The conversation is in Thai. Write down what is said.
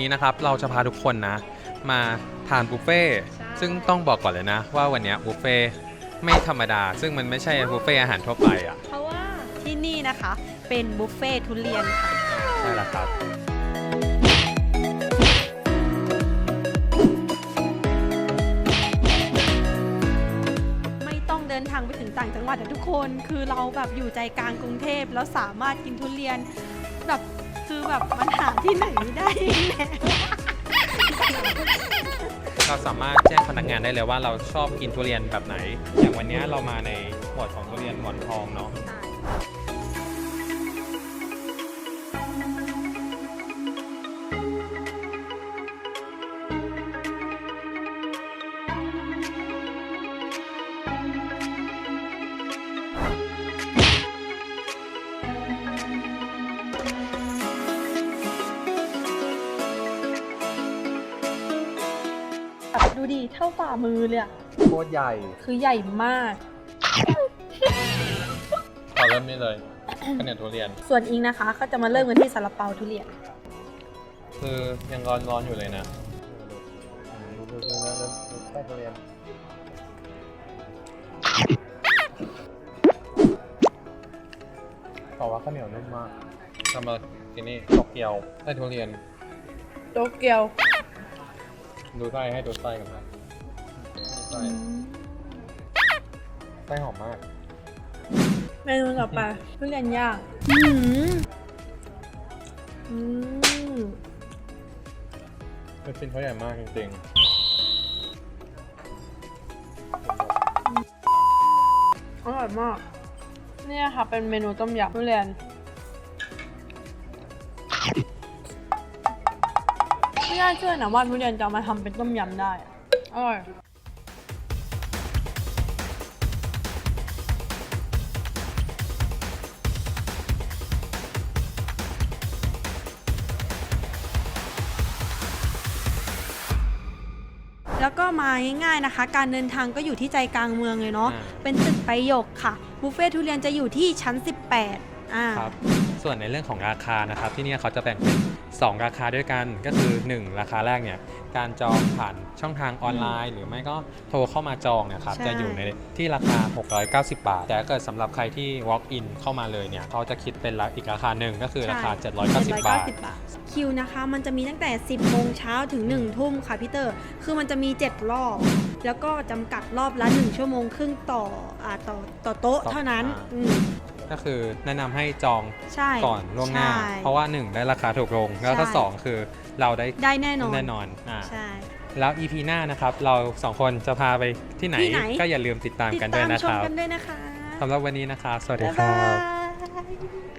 นี้นะครับเราจะพาทุกคนนะ มาทานบุฟเฟ่ต์ใช่ซึ่งต้องบอกก่อนเลยนะ ว่าวันเนี้ยบุฟเฟ่ต์ไม่ธรรมดา ซึ่งมันไม่ใช่บุฟเฟ่ต์อาหารทั่วไปอะเพราะว่าที่นี่นะคะเป็นบุฟเฟ่ทุเรียนค่ะใช่แล้วครับไม่ต้องเดินทางไปถึงต่างจังหวัดอะทุกคนคือเราแบบอยู่ใจกลางกรุงเทพแล้วสามารถกินทุเรียนแบบคือ แบบมันหาที่ไหนไม่ได้แล้วเราสามารถแจ้งพนักงานได้เลยว่าเราชอบกินทุเรียนแบบไหน อย่างวันเนี้ยเรามาในหมวดของทุเรียนหมอนทองเนาะแดูดิ เท่าฝ่ามือเลยอะโคตรใหญ่คือใหญ่มากขอเริ่มนี่เลยข้าวเหนียวทุเรียน ส่วนอิงนะคะ ก็จะมาเริ่มกันที่ซาลาเปาทุเรียน คือยังร้อนร้อนๆอยู่เลยนะขอว่าข้าวเหนียวนุ่มมากทำมาที่นี่โตเกียวไส้ทุเรียน โตเกียว ดูไส้ให้ดูไส้กันนะดูไส้ไส้หอมมาก เมนูต่อไปทุเรียนย่างอืมอืมเป็นชิ้นเขาใหญ่มากจริงอร่อยมาก เนี่ยค่ะเป็นเมนูต้มยำทุเรียน ไม่น่าเชื่อนะว่าทุเรียนจะเอามาทำเป็นต้มยำได้อะอร่อยแล้วก็มาง่ายๆนะคะ การเดินทางก็อยู่ที่ใจกลางเมืองเลยเนาะ อ่า เป็นตึกประโยคค่ะ บุฟเฟ่ทุเรียนจะอยู่ที่ชั้น 18อ่าๆครับส่วนในเรื่องของราคานะครับที่เนี่ยเขาจะแบ่งเป็น 2 ราคาด้วยกันก็คือ 1 ราคาแรกเนี่ยการจองผ่านช่องทางออนไลน์ หรือไม่ก็โทรเข้ามาจองเนี่ยครับใช่ จะอยู่ในที่ราคา 690 บาท แต่ถ้าเกิดสำหรับใครที่ walk in เข้ามาเลยเนี่ยเขาจะคิดเป็นราอีกราคาหนึ่งก็คือราคา ใช่790 บาท 790บาทคิวนะคะ มันจะมีตั้งแต่ 10โมงเช้าถึง 1 ทุ่มค่ะพี่เตอร์ คือมันจะมี 7 รอบ แล้วก็จำกัดรอบละ 1 ชั่วโมงครึ่งต่ออ่าต่อต่อโต๊ะต่อเท่านั้นอ่า อืม ก็คือแนะนำให้จองใช่ก่อนล่วงหน้า ใช่ เพราะว่า 1 ได้ราคาถูกลง แล้วก็ ใช่ 2 คือเราได้ได้แน่นอนแน่นอนอ่าใช่ แล้ว EP หน้านะครับ เราสองคนจะพาไปที่ไหน ที่ไหน ก็อย่าลืมติดตามติดกันด้วตายมนะชคมรับกันด้วยนะคะสำหรับวันนี้นะครับ สวัสดีบ๊ายครับาบย